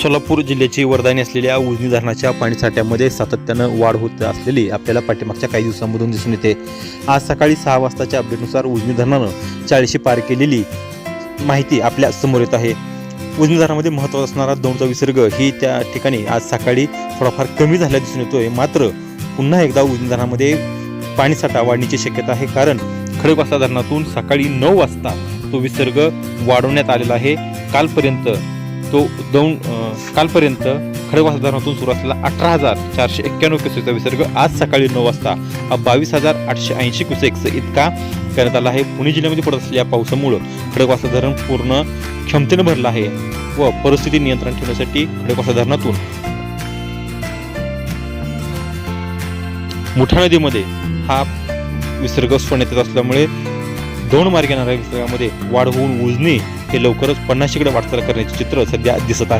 सोलापूर जिल्ह्याची वरदानी असलेल्या उजनी धरणाच्या पाणीसाठ्यामध्ये सातत्यानं वाढ होत असलेली आपल्याला पाठीमागच्या काही दिवसांमधून दिसून येते. आज सकाळी सहा वाजताच्या अपडेटनुसार उजनी धरणानं चाळीशी पार केलेली माहिती आपल्यासमोर येत आहे. उजनी धरणामध्ये महत्त्वाचा असणारा दोनचा विसर्ग ही त्या ठिकाणी आज सकाळी थोडाफार कमी झाल्या दिसून येतोय. मात्र पुन्हा एकदा उजनी धरणामध्ये पाणीसाठा वाढण्याची शक्यता आहे कारण खडकवासला धरणातून सकाळी नऊ वाजता तो विसर्ग वाढवण्यात आलेला आहे. कालपर्यंत तो दोन कालपर्यंत खडकवास धरणातून सुरू असलेला अठरा हजार चारशे एक्क्याण्णव क्युसेकचा विसर्ग आज सकाळी नऊ वाजता. हा बावीस हजार आठशे ऐंशी क्युसेक्स इतका करण्यात आला आहे. पुणे जिल्ह्यामध्ये पडत असलेल्या पावसामुळं खडकवासला धरण पूर्ण क्षमतेनं भरलं आहे व परिस्थिती नियंत्रण ठेवण्यासाठी खडकवासला धरणातून मुठा नदीमध्ये हा विसर्ग सोडण्यात येत असल्यामुळे दोन मार्ग येणाऱ्या विसर्गामध्ये वाढ होऊन उजनी हे लवकरच पन्नाशीकडे वाटचाल करण्याचे चित्र सध्या दिसत आहे.